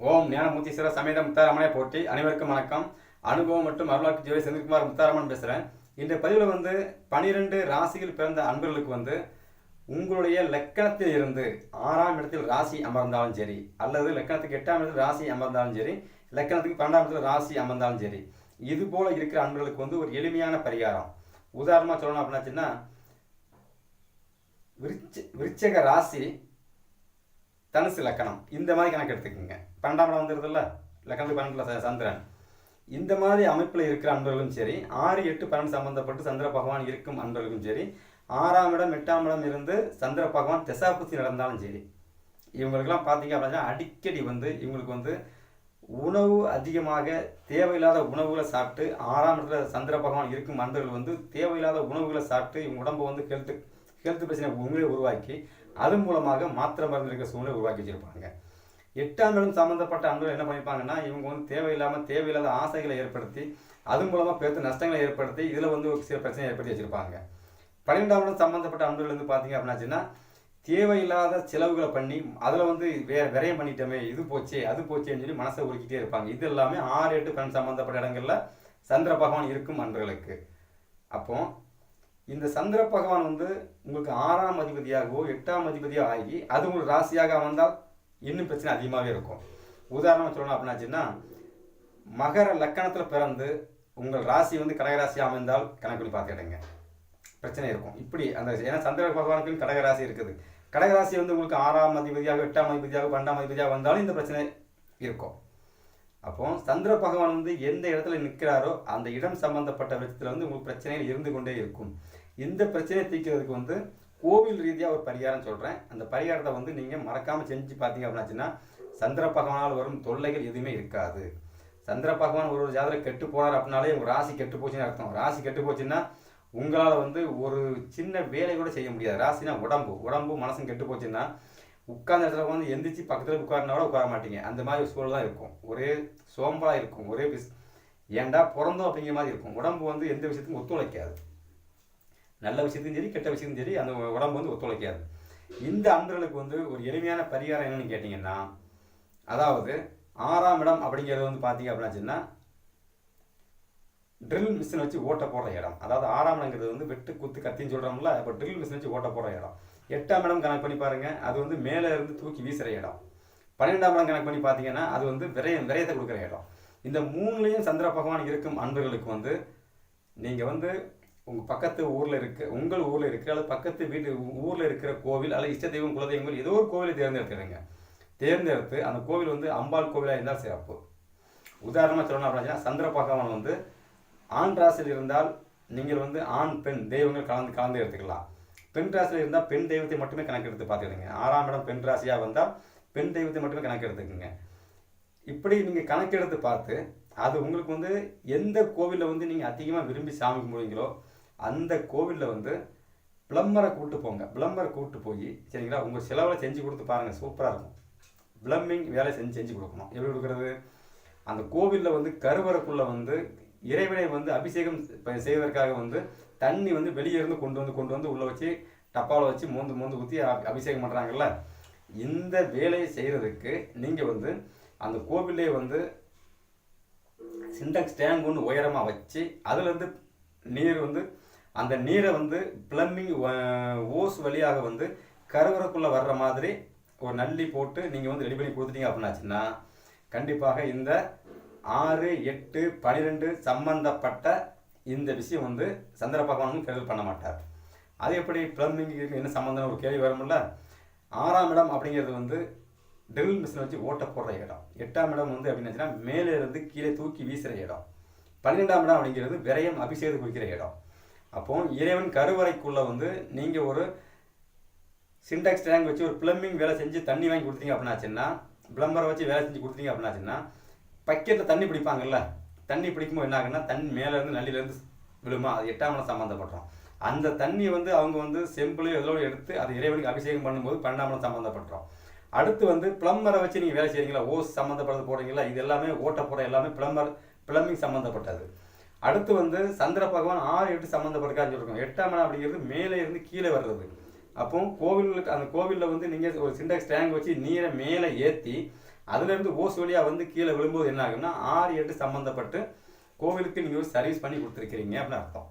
ஓம் ஞானமூர்த்தீஸ்வர சமேத முத்தாரமனை போட்டி அனைவருக்கும் வணக்கம். அனுபவம் மற்றும் அருளாட்சி ஜோதி செந்தில்குமார் முத்தாரமன் பேசுகிறேன் இந்த பதிவில் வந்து பனிரெண்டு ராசியில் பிறந்த அன்பர்களுக்கு வந்து உங்களுடைய லக்கணத்தில் இருந்து ஆறாம் இடத்தில் ராசி அமர்ந்தாலும் சரி அல்லது லக்கணத்துக்கு எட்டாம் இடத்தில் ராசி அமர்ந்தாலும் சரி லக்கணத்துக்கு பன்னெண்டாம் இடத்தில் ராசி அமர்ந்தாலும் சரி இது போல இருக்கிற அன்பர்களுக்கு வந்து ஒரு எளிமையான பரிகாரம். உதாரணமாக சொல்லணும் அப்படின்னாச்சுன்னா விருச்ச விருச்சக ராசி தனுசு லக்கணம். இந்த மாதிரி கணக்கு எடுத்துக்கோங்க. பன்னெண்டாம் இடம் வந்துடுதுல்ல லக்கணத்துக்கு பன்னெண்டில் சந்திரன். இந்த மாதிரி அமைப்பில் இருக்கிற அன்பர்களும் சரி ஆறு எட்டு பன்னெண்டு சம்பந்தப்பட்டு சந்திர பகவான் இருக்கும் அன்பர்களும் சரி ஆறாம் இடம் எட்டாம் இடம் இருந்து சந்திர பகவான் திசாபுத்தி நடந்தாலும் சரி இவங்களுக்கெல்லாம் பார்த்தீங்க அப்படின்னா அடிக்கடி வந்து இவங்களுக்கு வந்து உணவு அதிகமாக தேவையில்லாத உணவுகளை சாப்பிட்டு ஆறாம் இடத்துல சந்திர பகவான் இருக்கும் அன்பர்கள் வந்து தேவையில்லாத உணவுகளை சாப்பிட்டு இவங்க உடம்பை வந்து ஹெல்த்து ஹெல்த் பிரச்சனை உண்மையை உருவாக்கி அது மூலமாக மாத்திரை மருந்து இருக்கிற சூழ்நிலை உருவாக்கி வச்சிருப்பாங்க எட்டாம் இடம் சம்மந்தப்பட்ட அன்பர்கள் என்ன பண்ணிப்பாங்கன்னா இவங்க வந்து தேவையில்லாமல் தேவையில்லாத ஆசைகளை ஏற்படுத்தி அது மூலமாக பெருத்த நஷ்டங்களை ஏற்படுத்தி இதில் வந்து ஒரு சில பிரச்சனை ஏற்படுத்தி வச்சிருப்பாங்க. பன்னிரெண்டாம் இடம் சம்மந்தப்பட்ட அன்பர்கள் வந்து பார்த்தீங்க அப்படின்னாச்சுன்னா தேவையில்லாத செலவுகளை பண்ணி அதில் வந்து வே விரயம் பண்ணிட்டோமே இது போச்சே அது போச்சேன்னு சொல்லி மனசை உருக்கிட்டே இருப்பாங்க. இது எல்லாமே ஆறு எட்டு பன்னெண்டு சம்மந்தப்பட்ட இடங்களில் சந்திர பகவான் இருக்கும் அன்பர்களுக்கு. அப்போது இந்த சந்திர பகவான் வந்து உங்களுக்கு ஆறாம் அதிபதியாகவோ எட்டாம் அதிபதியோ ஆகி அது உங்களுக்கு ராசியாக வந்தால் இன்னும் பிரச்சனை அதிகமாகவே இருக்கும். உதாரணமாக சொல்லணும் அப்படின்னாச்சுன்னா மகர லக்கணத்தில் பிறந்து உங்கள் ராசி வந்து கடகராசி அமைந்தால் கணக்கு பார்த்துக்கிடுங்க பிரச்சனை இருக்கும். இப்படி அந்த ஏன்னா சந்திர பகவானுக்கு கடகராசி இருக்குது. கடகராசி வந்து உங்களுக்கு ஆறாம் அதிபதியாக எட்டாம் அதிபதியாக பன்னெண்டாம் அதிபதியாக வந்தாலும் இந்த பிரச்சனை இருக்கும். அப்போ சந்திர பகவான் வந்து எந்த இடத்துல நிற்கிறாரோ அந்த இடம் சம்பந்தப்பட்ட விஷயத்தில் வந்து உங்களுக்கு பிரச்சனைகள் இருந்து கொண்டே இருக்கும். இந்த பிரச்சனையை தீர்க்கிறதுக்கு வந்து கோவில் ரீதியாக ஒரு பரிகாரம் சொல்கிறேன் அந்த பரிகாரத்தை வந்து நீங்கள் மறக்காமல் செஞ்சு பார்த்தீங்க அப்படின்னாச்சுன்னா சந்திர பகவானால் வரும் தொல்லைகள் எதுவுமே இருக்காது. சந்திர பகவான் ஒரு ஒரு ஜாதகம் கெட்டு போனார் அப்படின்னாலே உங்கள் ராசி கெட்டு போச்சுன்னு அர்த்தம். ராசி கெட்டு போச்சுன்னா உங்களால் வந்து ஒரு சின்ன வேலை கூட செய்ய முடியாது. ராசினா உடம்பு. உடம்பு மனசும் கெட்டு போச்சுன்னா உட்கார்ந்த இடத்துல வந்து எந்திரிச்சு பக்கத்தில் உட்கார்னா கூட உட்கார மாட்டீங்க. அந்த மாதிரி ஒரு சூழல் தான் இருக்கும். ஒரே சோம்பலாக இருக்கும். ஒரே பிஸ் ஏன்டா பிறந்தோம் அப்படிங்கிற மாதிரி இருக்கும். உடம்பு வந்து எந்த விஷயத்துக்கும் ஒத்துழைக்காது. நல்ல விஷயத்தையும் சரி கெட்ட விஷயத்தையும் சரி அந்த உடம்பு வந்து ஒத்துழைக்காது. இந்த அன்றலுக்கு வந்து ஒரு எளிமையான பரிகாரம் என்னன்னு கேட்டிங்கன்னா அதாவது ஆறாம் இடம் அப்படிங்கிறது வந்து பார்த்தீங்க அப்படின்னாச்சுன்னா ட்ரில் மிஷின் வச்சு ஓட்ட போடுற இடம். அதாவது ஆறாம் இடங்கிறது வந்து வெட்டு குத்து கத்தின்னு சொல்கிறோம்ல இப்போ ட்ரில் மிஷின் வச்சு ஓட்ட போடுற இடம். எட்டாம் இடம் கணக்கு பண்ணி பாருங்கள் அது வந்து மேலே இருந்து தூக்கி வீசுகிற இடம். பன்னிரெண்டாம் இடம் கணக்கு பண்ணி பார்த்தீங்கன்னா அது வந்து விரயம் விரயத்தை கொடுக்குற இடம். இந்த மூணுலேயும் சந்திர பகவான் இருக்கும் அன்பர்களுக்கு வந்து நீங்கள் வந்து உங்கள் பக்கத்து ஊரில் இருக்க உங்கள் ஊரில் இருக்கிற அல்லது பக்கத்து வீட்டு ஊரில் இருக்கிற கோவில் அல்லது இஷ்ட தெய்வம் குலதெய்வங்கள் ஏதோ ஒரு கோவிலை தேர்ந்தெடுத்துடுங்க தேர்ந்தெடுத்து அந்த கோவில் வந்து அம்பாள் கோவிலாக இருந்தால் சிறப்பு. உதாரணமாக சொல்லணும் அப்படின்னா சந்திர பகவான் வந்து ஆண் ராசியில் இருந்தால் நீங்கள் வந்து ஆண் பெண் தெய்வங்கள் கலந்து கலந்து எடுத்துக்கலாம். பெண் ராசியில் இருந்தால் பெண் தெய்வத்தை மட்டுமே கணக்கெடுத்து பார்த்துக்கிடுங்க ஆறாம் இடம் பெண் ராசியாக வந்தால் பெண் தெய்வத்தை மட்டுமே கணக்கெடுத்துக்கோங்க. இப்படி நீங்கள் கணக்கெடுத்து பார்த்து அது உங்களுக்கு வந்து எந்த கோவிலில் வந்து நீங்கள் அதிகமாக விரும்பி சாமி கும்பிடுவீங்களோ அந்த கோவிலில் வந்து பிளம்பரை கூப்பிட்டு போங்க. பிளம்பரை கூப்பிட்டு போய் சரிங்களா? உங்கள் செலவில் செஞ்சு கொடுத்து பாருங்கள் சூப்பராக இருக்கும். பிளம்பிங் வேலை செஞ்சு செஞ்சு கொடுக்கணும். எப்படி கொடுக்குறது? அந்த கோவிலில் வந்து கருவறைக்குள்ளே வந்து இறைவனை வந்து அபிஷேகம் செய்வதற்காக வந்து தண்ணி வந்து வெளியே இருந்து கொண்டு வந்து கொண்டு வந்து உள்ளே வச்சு டப்பாவில் வச்சு மோந்து மோந்து ஊற்றி அபிஷேகம் பண்ணுறாங்கல்ல இந்த வேலையை செய்கிறதுக்கு நீங்கள் வந்து அந்த கோவிலே வந்து சிண்டக்ஸ் டேங்க் ஒன்று உயரமாக வச்சு அதுலேருந்து நீர் வந்து அந்த நீரை வந்து பிளம்பிங் ஓஸ் வழியாக வந்து கருவறைக்குள்ளே வர்ற மாதிரி ஒரு நல்லி போட்டு நீங்கள் வந்து ரெடி பண்ணி கொடுத்துட்டீங்க அப்படின்னாச்சுன்னா கண்டிப்பாக இந்த ஆறு எட்டு பனிரெண்டு சம்பந்தப்பட்ட இந்த விஷயம் வந்து சந்திர பகவானும் கெடுதல் பண்ண மாட்டார். அது எப்படி பிளம்பிங் என்ன சம்மந்தம் ஒரு கேள்வி வரும்ல? ஆறாம் இடம் அப்படிங்கிறது வந்து ட்ரில் மிஷின் வச்சு ஓட்ட போடுற இடம். எட்டாம் இடம் வந்து அப்படின்னாச்சுன்னா மேலே இருந்து கீழே தூக்கி வீசுகிற இடம். பன்னிரெண்டாம் இடம் அப்படிங்கிறது விரயம் அபிஷேகம் குறிக்கிற இடம். அப்போ இறைவன் கருவறைக்குள்ள வந்து நீங்கள் ஒரு சின்டாக்ஸ் டேங்க் வச்சு ஒரு பிளம்பிங் வேலை செஞ்சு தண்ணி வாங்கி கொடுத்தீங்க அப்படின்னாச்சுன்னா பிளம்பரை வச்சு வேலை செஞ்சு கொடுத்தீங்க அப்படின்னாச்சுன்னா பக்கெட்டில் தண்ணி பிடிப்பாங்கல்ல தண்ணி பிடிக்கும்போது என்ன ஆகுன்னா தண்ணி மேலேருந்து நள்ளிலேருந்து விழுமா அது எட்டாம் இடம் சம்மந்தப்பட்டோம் அந்த தண்ணியை வந்து அவங்க வந்து செம்பிளையும் எதோடு எடுத்து அது இறைவனுக்கு அபிஷேகம் பண்ணும்போது பன்னெண்டாம் இடம் சம்மந்தப்பட்டோம் அடுத்து வந்து பிளம்பரை வச்சு நீங்கள் வேலை செய்கிறீங்களா ஓஸ் சம்மந்தப்பட்டது போடுறீங்களா இது எல்லாமே ஓட்ட போட எல்லாமே பிளம்பர் பிளம்பிங் சம்மந்தப்பட்டது அடுத்து வந்து சந்திர பகவான் ஆறு எட்டு சம்மந்தப்பட்டிருக்கான்னு சொல்லிருக்கோம் எட்டாம் இடம் அப்படிங்கிறது மேலே இருந்து கீழே வர்றது. அப்போ கோவிலுக்கு அந்த கோவிலில் வந்து நீங்கள் ஒரு சிண்டெக்ஸ் டேங்க் வச்சு நீரை மேலே ஏற்றி அதுலேருந்து ஓஸ் வழியாக வந்து கீழே விழும்போது என்ன ஆகும்னா ஆறு எட்டு சம்மந்தப்பட்டு கோவிலுக்கு நீங்கள் ஒரு சர்வீஸ் பண்ணி கொடுத்துருக்கிறீங்க அப்படின்னு அர்த்தம்.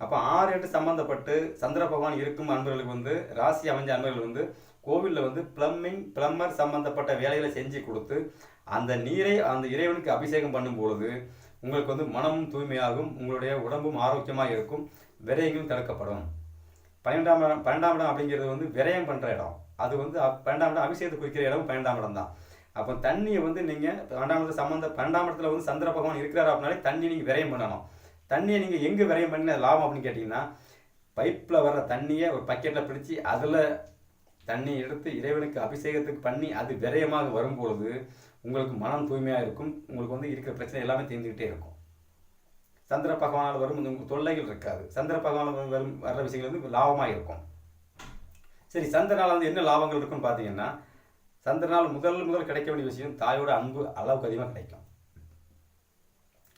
அப்போ ஆறு எட்டு சம்மந்தப்பட்டு சந்திர பகவான் இருக்கும் அன்பர்களுக்கு வந்து ராசி அமைஞ்ச அன்பர்கள் வந்து கோவிலில் வந்து பிளம்பிங் பிளம்பர் சம்மந்தப்பட்ட வேலைகளை செஞ்சு கொடுத்து அந்த நீரை அந்த இறைவனுக்கு அபிஷேகம் பண்ணும் பொழுது உங்களுக்கு வந்து மனமும் தூய்மையாகும் உங்களுடைய உடம்பும் ஆரோக்கியமாக இருக்கும் விரயங்களும் தடுக்கப்படும். பன்னெண்டாம் இடம் பன்னெண்டாம் இடம் அப்படிங்கிறது வந்து விரயம் பண்ணுற இடம். அது வந்து பன்னெண்டாம் இடம் அபிஷேகத்தை குறிக்கிற இடம் பன்னெண்டாம் இடம் தான். அப்போ தண்ணியை வந்து நீங்கள் பன்னெண்டாம் இடத்துல சம்மந்த பன்னெண்டாம் இடத்துல வந்து சந்திர பகவான் இருக்கிறார் அப்படின்னாலே தண்ணி நீங்கள் விரயம் பண்ணணும். தண்ணியை நீங்கள் எங்கே விரயம் பண்ணி லாபம் அப்படின்னு கேட்டிங்கன்னா பைப்பில் வர்ற தண்ணியை ஒரு பக்கெட்டில் பிடிச்சி அதில் தண்ணி எடுத்து இறைவனுக்கு அபிஷேகத்துக்கு பண்ணி அது விரயமாக வரும்பொழுது உங்களுக்கு மனம் தூய்மையாக இருக்கும். உங்களுக்கு வந்து இருக்கிற பிரச்சனை எல்லாமே தீர்ந்துக்கிட்டே இருக்கும். சந்திர பகவானால் வரும் இந்த உங்களுக்கு தொல்லைகள் இருக்காது. சந்திர பகவானால் வரும் வர்ற விஷயங்கள் வந்து லாபமாக இருக்கும். சரி சந்திரனால் வந்து என்ன லாபங்கள் இருக்குன்னு பார்த்தீங்கன்னா சந்திரனால் முதல் முதல் கிடைக்க வேண்டிய விஷயம் தாயோட அன்பு அளவுக்கு அதிகமாக கிடைக்கும்.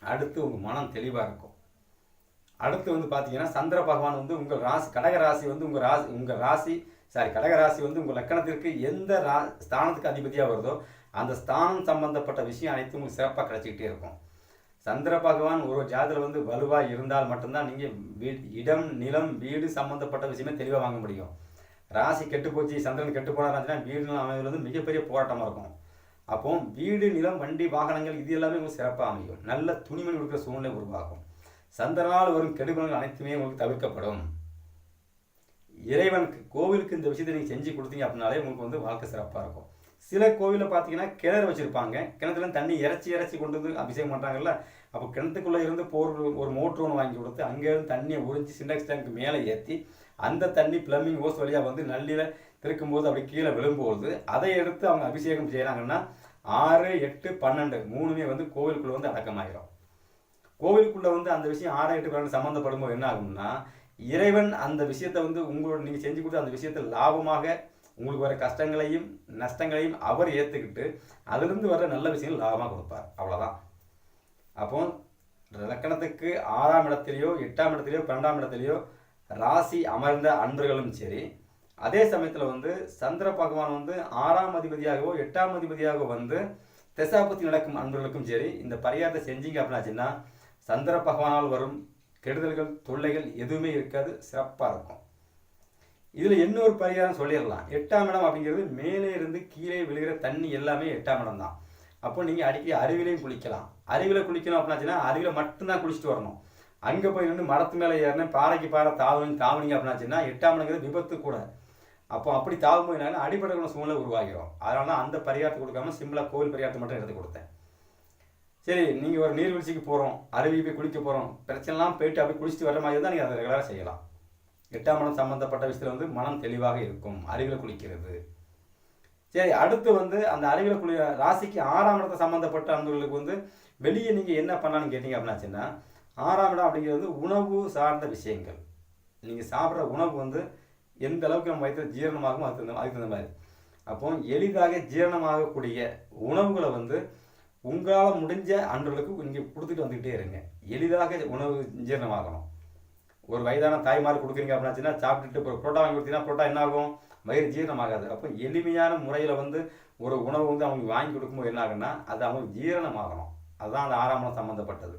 அடுத்து உங்கள் மனம் தெளிவாக இருக்கும். அடுத்து வந்து பார்த்தீங்கன்னா சந்திர பகவான் வந்து உங்கள் ராசி கடக ராசி வந்து உங்கள் ராசி உங்கள் ராசி சாரி கடக ராசி வந்து உங்கள் லக்கணத்திற்கு எந்த ரா ஸ்தானத்துக்கு அதிபதியாக வருதோ அந்த ஸ்தானம் சம்பந்தப்பட்ட விஷயம் அனைத்தும் உங்களுக்கு சிறப்பாக கிடைச்சிக்கிட்டே இருக்கும். சந்திர பகவான் ஒரு ஜாதத்தில் வந்து வலுவாக இருந்தால் மட்டும்தான் நீங்கள் வீ இடம் நிலம் வீடு சம்பந்தப்பட்ட விஷயமே தெளிவாக வாங்க முடியும். ராசி கெட்டு போச்சு சந்திரன் கெட்டு போனாச்சுன்னா வீடு நிலம் அமைவது வந்து மிகப்பெரிய போராட்டமாக இருக்கும். அப்போ வீடு நிலம் வண்டி வாகனங்கள் இது எல்லாமே உங்களுக்கு சிறப்பாக அமையும். நல்ல துணிமணி கொடுக்குற சூழ்நிலை உருவாகும். சந்திரனால் வரும் கெடுபலங்கள் அனைத்துமே உங்களுக்கு தவிர்க்கப்படும். இறைவனுக்கு கோவிலுக்கு இந்த விஷயத்தை நீங்கள் செஞ்சு கொடுத்தீங்க அப்படின்னாலே உங்களுக்கு வந்து வாழ்க்கை சிறப்பாக இருக்கும். சில கோவிலில் பார்த்தீங்கன்னா கிணறு வச்சுருப்பாங்க. கிணத்துல தண்ணி இறச்சி இறச்சி கொண்டு வந்து அபிஷேகம் பண்ணுறாங்கல்ல அப்போ கிணத்துக்குள்ளே இருந்து போர் ஒரு மோட்ரு ஒன்று வாங்கி கொடுத்து அங்கேருந்து தண்ணியை உறிஞ்சி சிண்டெக்ஸ் டேங்க் மேலே ஏற்றி அந்த தண்ணி பிளம்பிங் ஓஸ் வழியாக வந்து நள்ளியில் திருக்கும்போது அப்படி கீழே விழும்போது அதை எடுத்து அவங்க அபிஷேகம் செய்கிறாங்கன்னா ஆறு எட்டு பன்னெண்டு மூணுமே வந்து கோவிலுக்குள்ளே வந்து அடக்கமாயிரும். கோவிலுக்குள்ளே வந்து அந்த விஷயம் ஆறு எட்டு பன்னெண்டு சம்மந்தப்படும் போது என்ன ஆகும்னா இறைவன் அந்த விஷயத்தை வந்து உங்களோட நீங்கள் செஞ்சு கொடுத்து அந்த விஷயத்தை லாபமாக உங்களுக்கு வர கஷ்டங்களையும் நஷ்டங்களையும் அவர் ஏற்றுக்கிட்டு அதுலேருந்து வர நல்ல விஷயங்கள் லாபமாக கொடுப்பார். அவ்வளோதான் அப்போ லக்கணத்துக்கு ஆறாம் இடத்துலையோ எட்டாம் இடத்துலையோ பன்னெண்டாம் இடத்துலையோ ராசி அமர்ந்த அன்பர்களும் சரி அதே சமயத்தில் வந்து சந்திர பகவான் வந்து ஆறாம் அதிபதியாகவோ எட்டாம் அதிபதியாகவோ வந்து திசாபத்தி நடக்கும் அன்பர்களுக்கும் சரி இந்த பரிகாரத்தை செஞ்சீங்க அப்படின்னாச்சுன்னா சந்திர பகவானால் வரும் கெடுதல்கள் தொல்லைகள் எதுவுமே இருக்காது சிறப்பாக இருக்கும். இதில் இன்னொரு பரிகாரம் சொல்லிடலாம். எட்டாம் இடம் அப்படிங்கிறது மேலே இருந்து கீழே விழுகிற தண்ணி எல்லாமே எட்டாம் இடம் தான். அப்போ நீங்கள் அடிக்கடி அருவிலையும் குளிக்கலாம். அருவியில் குளிக்கணும் அப்படின்னாச்சுன்னா அருவியில் மட்டும்தான் குளிச்சுட்டு வரணும். அங்கே போய் நின்று மரத்து மேலே ஏறினேன் பாறைக்கு பாறை தாவணி தாவணிங்க அப்படின்னாச்சுன்னா எட்டாம் இடங்கிறது விபத்து கூட. அப்போ அப்படி தாவும் போயினாலும் அடிப்படையான சூழ்நிலை உருவாகிடும். அதனால தான் அந்த பரிகாரத்தை கொடுக்காம சிம்பிளாக கோவில் பரிகாரத்தை மட்டும் எடுத்து கொடுத்தேன். சரி நீங்கள் ஒரு நீர்வீழ்ச்சிக்கு போகிறோம் அருவி போய் குளிக்க போகிறோம் பிரச்சனைலாம் போயிட்டு அப்படி குளிச்சுட்டு வர மாதிரி தான் நீங்கள் அதை ரெகுலராக செய்யலாம். எட்டாம் மனம் சம்மந்தப்பட்ட விஷயத்தில் வந்து மனம் தெளிவாக இருக்கும் அறிவில் குளிக்கிறது. சரி அடுத்து வந்து அந்த அருவியில் குளி ராசிக்கு ஆறாம் இடத்தை சம்மந்தப்பட்ட அன்பர்களுக்கு வந்து வெளியே நீங்கள் என்ன பண்ணலான்னு கேட்டிங்க அப்படின்னாச்சுன்னா ஆறாம் இடம் அப்படிங்கிறது வந்து உணவு சார்ந்த விஷயங்கள். நீங்கள் சாப்பிட்ற உணவு வந்து எந்த அளவுக்கு நம்ம வயிற்று ஜீரணமாகும் அதுக்கு தகுந்த அதுக்கு தகுந்த மாதிரி. அப்போ எளிதாக ஜீரணமாகக்கூடிய உணவுகளை வந்து உங்களால் முடிஞ்ச அன்றர்களுக்கு நீங்கள் கொடுத்துட்டு வந்துக்கிட்டே இருங்க. எளிதாக உணவு ஜீரணமாகணும். ஒரு வயதான தாய்மார் கொடுக்குறீங்க அப்படின்னாச்சுன்னா சாப்பிட்டுட்டு ஒரு புரோட்டா வாங்கி கொடுத்தீங்கன்னா புரோட்டா என்ன ஆகும்? மயிர் ஜீரணமாகாது. அப்போ எளிமையான முறையில் வந்து ஒரு உணவு வந்து அவங்களுக்கு வாங்கி கொடுக்கும்போது என்ன ஆகுன்னா அது அவங்களுக்கு ஜீரணமாகணும். அதுதான் அந்த ஆறாம் இடம் சம்மந்தப்பட்டது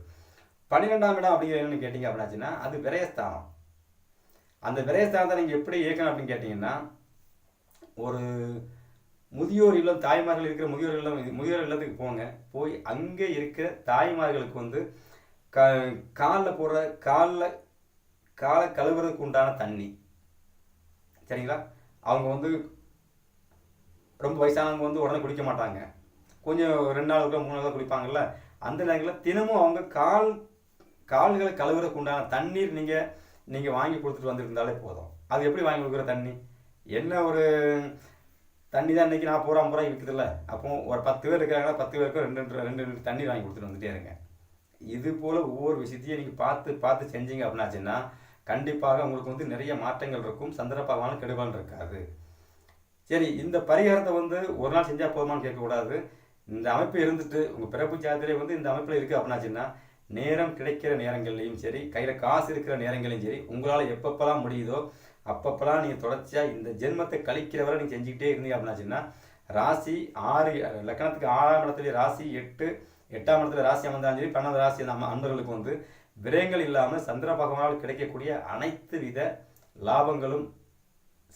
பன்னிரெண்டாம் இடம் அப்படிங்கிற என்னன்னு கேட்டிங்க அப்படின்னாச்சுன்னா அது விரயஸ்தானம். அந்த விரயஸ்தானத்தை நீங்கள் எப்படி இயக்கணும் அப்படின்னு கேட்டிங்கன்னா ஒரு முதியோர் இல்லம் தாய்மார்கள் இருக்கிற முதியோர் இல்லம் முதியோர் இல்லத்துக்கு போங்க. போய் அங்கே இருக்கிற தாய்மார்களுக்கு வந்து க காலில் போடுற காலில் காலை கழுவுறதுக்கு உண்டான தண்ணி. சரிங்களா? அவங்க வந்து ரொம்ப வயசானவங்க வந்து உடனே குளிக்க மாட்டாங்க. கொஞ்சம் ரெண்டு நாளுக்கு மூணு நாள் குளிப்பாங்கல்ல அந்த நேரங்களில் தினமும் அவங்க கால் கால்களை கழுவுறதுக்கு உண்டான தண்ணீர் நீங்கள் நீங்கள் வாங்கி கொடுத்துட்டு வந்திருந்தாலே போதும். அது எப்படி வாங்கி கொடுக்குற தண்ணி? என்ன ஒரு தண்ணி தான் இன்றைக்கி நான் பூரா பூரா விற்குதுல்ல அப்போ ஒரு பத்து பேர் இருக்கிறாங்கன்னா பத்து பேருக்கும் ரெண்டு ரெண்டு ரெண்டு ரெண்டு தண்ணி வாங்கி கொடுத்துட்டு வந்துட்டே இருங்க. இது போல் ஒவ்வொரு விஷயத்தையும் நீங்கள் பார்த்து பார்த்து செஞ்சீங்க அப்படின்னாச்சுன்னா கண்டிப்பாக உங்களுக்கு வந்து நிறைய மாற்றங்கள் இருக்கும். சந்திர பகவான் இருக்காது. சரி இந்த பரிகாரத்தை வந்து ஒரு நாள் செஞ்சால் போதுமான்னு கேட்கக்கூடாது. இந்த அமைப்பு இருந்துட்டு உங்கள் பிறப்பு ஜாதத்திலே வந்து இந்த அமைப்பில் இருக்குது அப்படின்னாச்சுன்னா நேரம் கிடைக்கிற நேரங்கள்லையும் சரி கையில் காசு இருக்கிற நேரங்களையும் சரி உங்களால் எப்பப்பெல்லாம் முடியுதோ அப்பப்பெல்லாம் நீங்கள் தொடர்ச்சியாக இந்த ஜென்மத்தை கழிக்கிற வரை நீங்கள் செஞ்சுக்கிட்டே இருந்தீங்க அப்படின்னாச்சுன்னா ராசி ஆறு லக்கணத்துக்கு ஆறாம் இடத்துல ராசி எட்டு எட்டாம் இடத்துல ராசி அமர்ந்தாலும் சரி பன்னெண்டு ராசி நம்ம அன்பர்களுக்கு வந்து விரயங்கள் இல்லாமல் சந்திர பகவானால் கிடைக்கக்கூடிய அனைத்து வித லாபங்களும்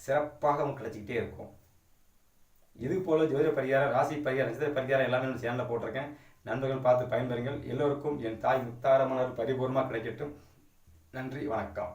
சிறப்பாக கிடைச்சிக்கிட்டே இருக்கும். இது போல ஜோதிட பரிகாரம் ராசி பரிகாரம் நட்சத்திர பரிகாரம் எல்லாமே நம்ம சேனலில் போட்டிருக்கேன். நண்பர்கள் பார்த்து பயன்பெறுங்கள். எல்லோருக்கும் என் தாய் முத்தாரமலர் பரிபூர்ணமாக கிடைக்கட்டும். நன்றி வணக்கம்.